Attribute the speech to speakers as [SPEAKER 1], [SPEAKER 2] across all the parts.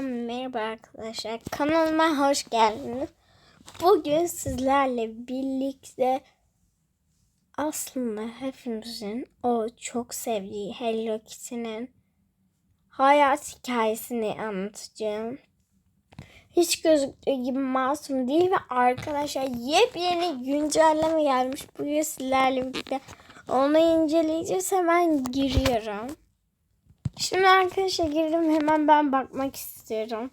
[SPEAKER 1] Merhaba arkadaşlar. Kanalıma hoş geldiniz. Bugün sizlerle birlikte aslında hepimizin o çok sevdiği Hello Kitty'nin hayat hikayesini anlatacağım. Hiç gözüktüğü gibi masum değil ve arkadaşlar yepyeni güncelleme gelmiş. Bugün sizlerle birlikte onu inceleyeceğiz. Hemen giriyorum. Şimdi arkadaşlar girdim hemen ben bakmak istiyorum.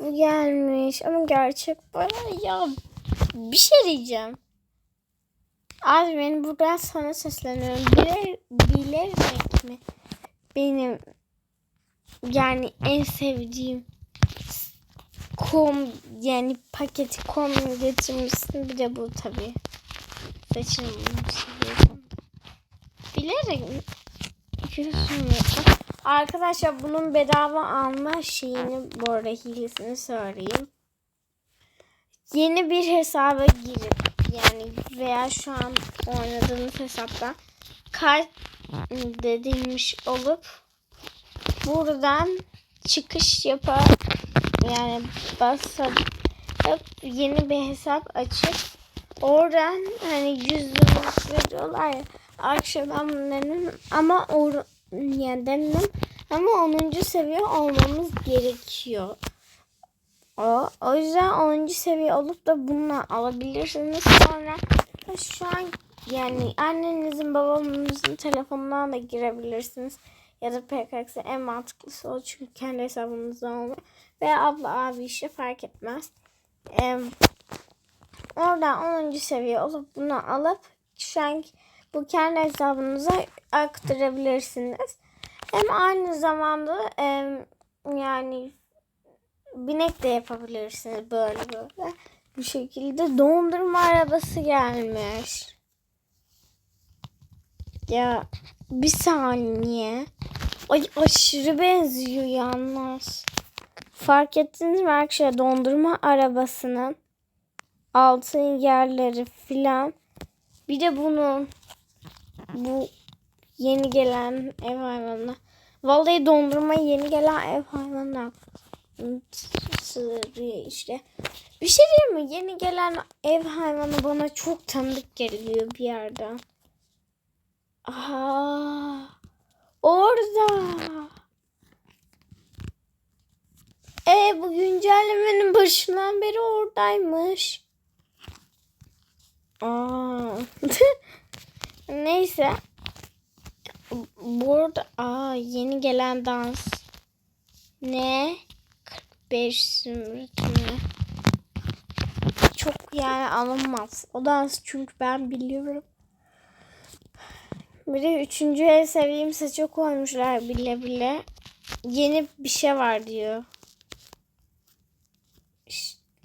[SPEAKER 1] Bu gelmiş ama gerçek bana ya bir şey diyeceğim. Abi ben buradan sana sesleniyorum. Biler, bilerek mi benim yani en sevdiğim kom yani paketi kom getirmişsin bir de bu tabii. Seçilmiş. Bilerek mi? Arkadaşlar bunun bedava alma şeyini bu arada hilesini söyleyeyim. Yeni bir hesaba girip yani veya şu an oynadığınız hesaptan kart dedilmiş olup buradan çıkış yapar yani basıp yeni bir hesap açıp oradan hani yüzde veriyorlar ya akşam ben bunların ama or yani denedim ama 10. seviye olmamız gerekiyor. O, o yüzden 10. seviye olup da bunu alabilirsiniz. Sonra şu an yani annenizin babamızın telefonundan da girebilirsiniz. Ya da PKX en mantıklısı o çünkü kendi hesabınızda olmuyor. Veya abla abi işte fark etmez. Ee, oradan 10. seviye olup bunu alıp şu an bu kendi hesabınıza aktarabilirsiniz. Hem aynı zamanda e, yani binek de yapabilirsiniz böyle böyle. Bu şekilde dondurma arabası gelmiş. Ya bir saniye. Ay aşırı benziyor yalnız. Fark ettiniz mi arkadaşlar dondurma arabasının altın yerleri filan. Bir de bunun bu yeni gelen ev hayvanına. Vallahi dondurma yeni gelen ev hayvanına işte. Bir şey diyeyim mi? Yeni gelen ev hayvanı bana çok tanıdık geliyor bir yerden. Aha. Orada. E bu güncellemenin başından beri oradaymış. Aa. Neyse. Burada aa yeni gelen dans. Ne? 45 zümrüt mü? Çok yani alınmaz. O dans çünkü ben biliyorum. Bir de üçüncü el sevdiğim saça koymuşlar bile bile. Yeni bir şey var diyor.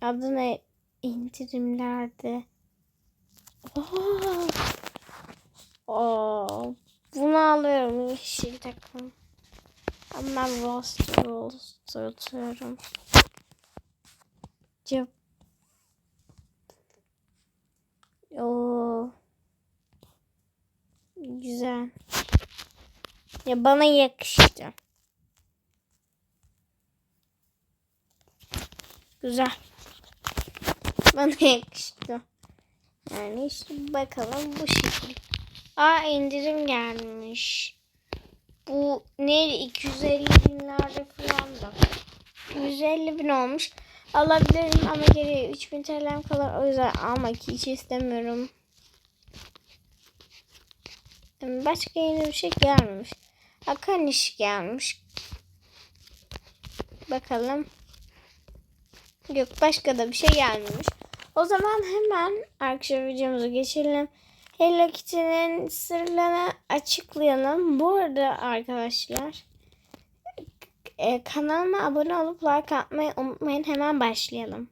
[SPEAKER 1] Adı ne? İndirimlerde. Oh. Oh. Bunu alıyorum yeşil takım. Ama ben roster atıyorum. Cıp. Oo. Güzel. Ya bana yakıştı. Güzel. Bana yakıştı. Yani işte bakalım bu şekilde. Aa indirim gelmiş. Bu ne 250 binlerde falan da. 150 bin olmuş. Alabilirim ama geriye 3000 TL'm kalır. O yüzden almak hiç istemiyorum. Başka yeni bir şey gelmemiş. Akan iş gelmiş. Bakalım. Yok başka da bir şey gelmemiş. O zaman hemen arkadaşlar videomuzu geçelim. Hello Kitty'nin sırlarını açıklayalım. Bu arada arkadaşlar e, kanalıma abone olup like atmayı unutmayın. Hemen başlayalım.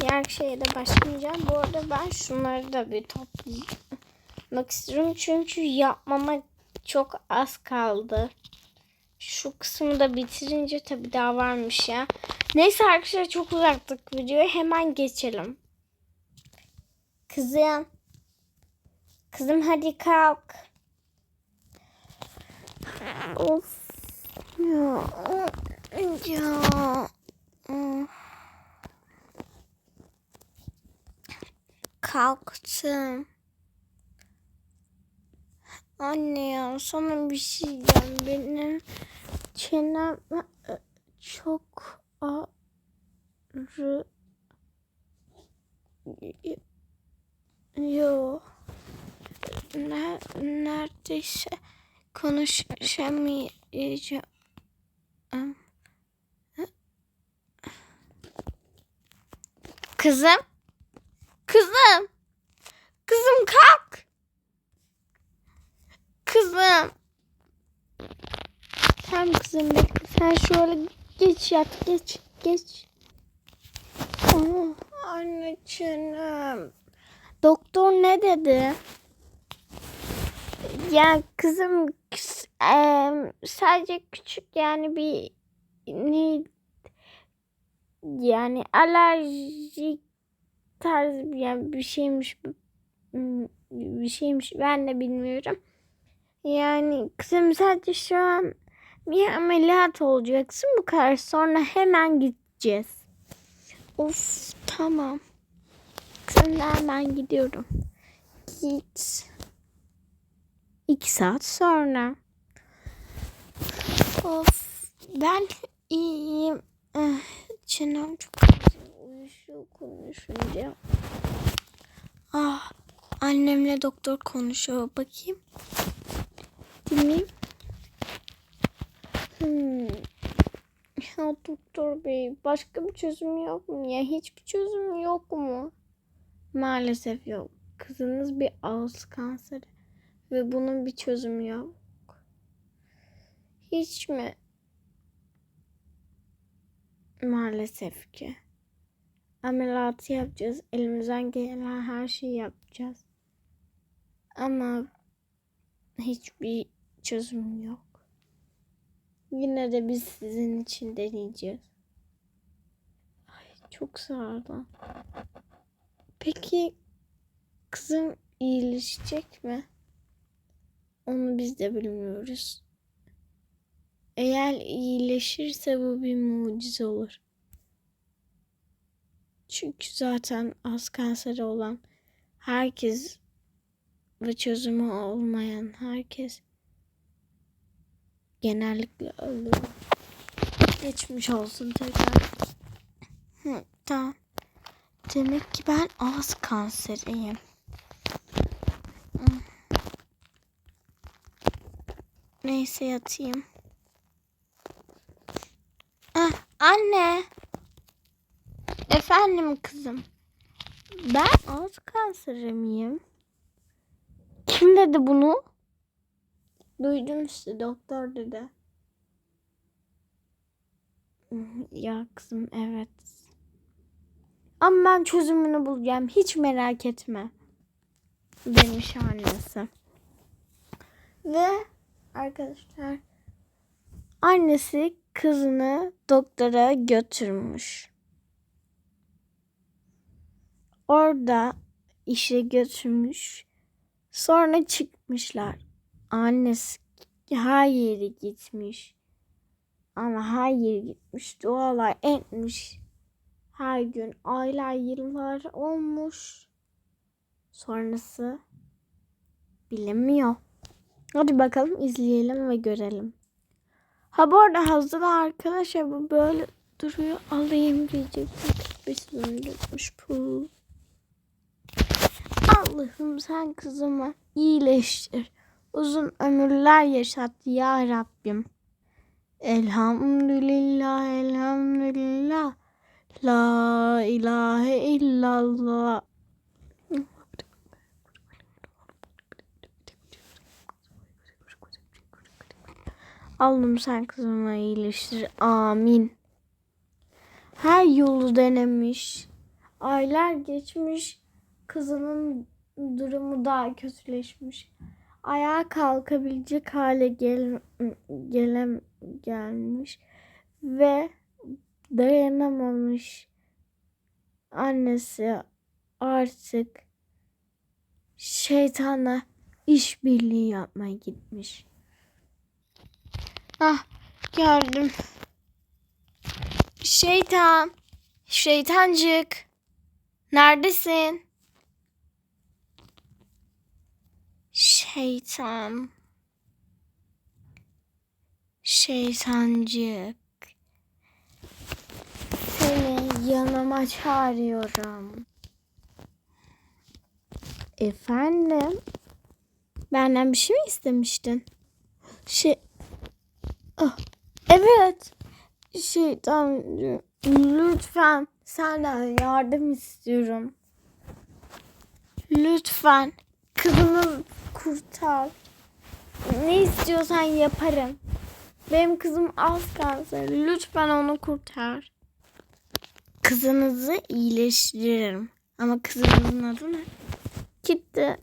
[SPEAKER 1] Diğer şeye de başlayacağım. Bu arada ben şunları da bir toplamak istiyorum. Çünkü yapmama çok az kaldı. Şu kısmı da bitirince tabii daha varmış ya. Neyse arkadaşlar çok uzaktık videoyu. Hemen geçelim. Kızım. Kızım hadi kalk. Of. Ya. Ya. Kalktım. Anne ya sana bir şey diyeceğim. Benim çenem e, çok ağrı. Konuşamayacağım. Kızım. Kızım. Kızım kalk. Kızım. Tamam kızım bekle. Sen şöyle geç yat. Geç. Geç. Oh, anneciğim. Doktor ne dedi? Ya kızım sadece küçük yani bir ne yani alerjik tarz yani bir şeymiş bir şeymiş ben de bilmiyorum. Yani kızım sadece şu an bir ameliyat olacaksın bu kadar sonra hemen gideceğiz. Of tamam. Kızım hemen gidiyorum. Git. İki saat sonra. Of ben iyiyim. Eh, Çenem çok uyuşuyor konuşunca. Ah annemle doktor konuşuyor. Bakayım. Dinleyeyim. Hmm. Ya doktor bey başka bir çözüm yok mu ya? Hiçbir çözüm yok mu? Maalesef yok. Kızınız bir ağız kanseri ve bunun bir çözümü yok. Hiç mi? Maalesef ki. Ameliyatı yapacağız. Elimizden gelen her şeyi yapacağız. Ama hiçbir çözüm yok. Yine de biz sizin için deneyeceğiz. Ay, çok sağ olun. Peki kızım iyileşecek mi? Onu biz de bilmiyoruz. Eğer iyileşirse bu bir mucize olur. Çünkü zaten az kanseri olan herkes ve çözümü olmayan herkes genellikle ölüyor. Geçmiş olsun tekrar. Hı, tamam. Demek ki ben ağız kanseriyim. Neyse yatayım. Ah, anne. Efendim kızım. Ben ağız kanseri miyim? Kim dedi bunu? Duydum işte doktor dedi. Ya kızım evet. Ama ben çözümünü bulacağım. Hiç merak etme. Demiş annesi. Ve arkadaşlar annesi kızını doktora götürmüş. Orada işe götürmüş. Sonra çıkmışlar. Annesi her yere gitmiş. Ama her yere gitmiş. Dualar etmiş. Her gün aylar yıllar olmuş. Sonrası bilinmiyor. Hadi bakalım izleyelim ve görelim. Ha bu arada hazır arkadaşlar bu böyle duruyor. Alayım diyecektim. Bir sürü pul. Allah'ım sen kızımı iyileştir. Uzun ömürler yaşat ya Rabbim. Elhamdülillah, elhamdülillah. La ilahe illallah. Allah'ım sen kızımı iyileştir. Amin. Her yolu denemiş. Aylar geçmiş. Kızının durumu daha kötüleşmiş. Ayağa kalkabilecek hale gel, gelem gelmiş ve dayanamamış. Annesi artık şeytana işbirliği yapmaya gitmiş. Ah Geldim. Şeytan. Şeytancık. Neredesin? Şeytan. Şeytancık. Seni yanıma çağırıyorum. Efendim? Benden bir şey mi istemiştin? Şey... Ah, evet. Şeytancık. Lütfen senden yardım istiyorum. Lütfen kızımı kurtar. Ne istiyorsan yaparım. Benim kızım az kalsın. Lütfen onu kurtar. Kızınızı iyileştiririm. Ama kızınızın adı ne? Gitti.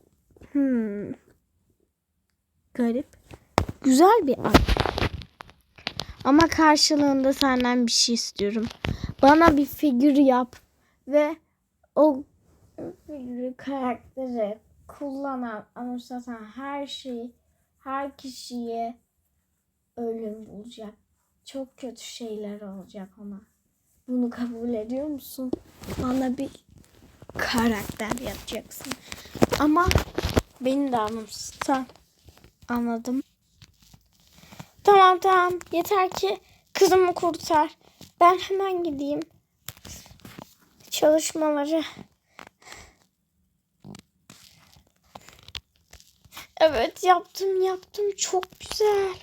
[SPEAKER 1] Hmm. Garip. Güzel bir ad. Ama karşılığında senden bir şey istiyorum. Bana bir figür yap ve o figürü karakteri kullanan, anımsatan her şeyi, her kişiye ölüm bulacak. Çok kötü şeyler olacak ona. Bunu kabul ediyor musun? Bana bir karakter yapacaksın. Ama beni de anımsatan. Anladım. Tamam tamam. Yeter ki kızımı kurtar. Ben hemen gideyim. Çalışmaları. Evet yaptım yaptım. Çok güzel.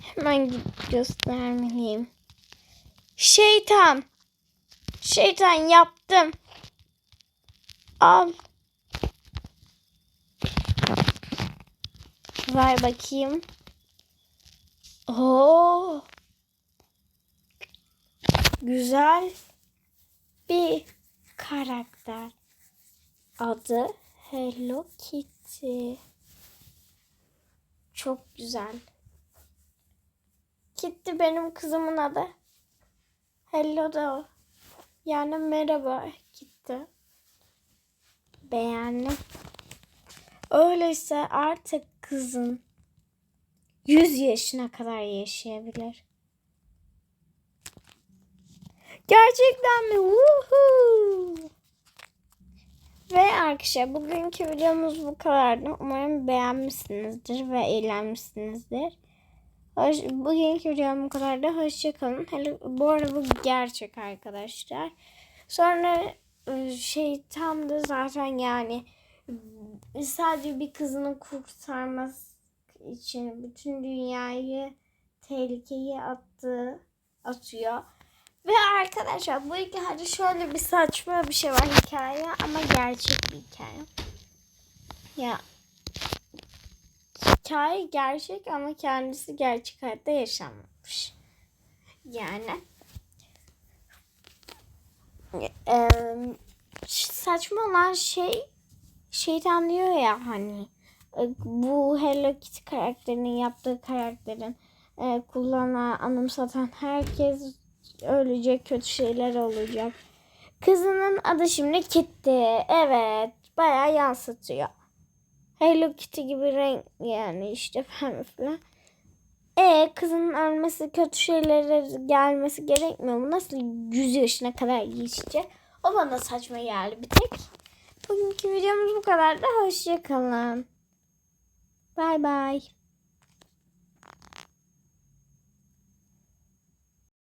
[SPEAKER 1] Hemen gidip göstermeliyim. Şeytan. Şeytan yaptım. Al. Ver bakayım. Oo. Güzel bir karakter. Adı Hello Kitty. Çok güzel. Kitty benim kızımın adı. Hello da o. Yani merhaba Kitty. Beğendim. Öyleyse artık kızın 100 yaşına kadar yaşayabilir. Gerçekten mi? Woohoo! Ve arkadaşlar bugünkü videomuz bu kadardı. Umarım beğenmişsinizdir ve eğlenmişsinizdir. Hoş, bugünkü videom bu kadardı. Hoşçakalın. Hele, bu arada bu gerçek arkadaşlar. Sonra e, şey tam da zaten yani sadece bir kızını kurtarması için bütün dünyayı tehlikeye attı, atıyor. Ve arkadaşlar bu hikayede şöyle bir saçma bir şey var hikaye ama gerçek bir hikaye. Ya hikaye gerçek ama kendisi gerçek hayatta yaşanmamış. Yani e, saçma olan şey şeytan diyor ya hani bu Hello Kitty karakterinin yaptığı karakterin e, kullanan, anımsatan herkes ölecek, kötü şeyler olacak. Kızının adı şimdi Kitty. Evet, bayağı yansıtıyor. Hello Kitty gibi renk yani işte falan filan. E kızının ölmesi, kötü şeylere gelmesi gerekmiyor mu? Nasıl 100 yaşına kadar geçecek? O bana saçma geldi bir tek. Bugünkü videomuz bu kadar da hoşçakalın. Bye bye.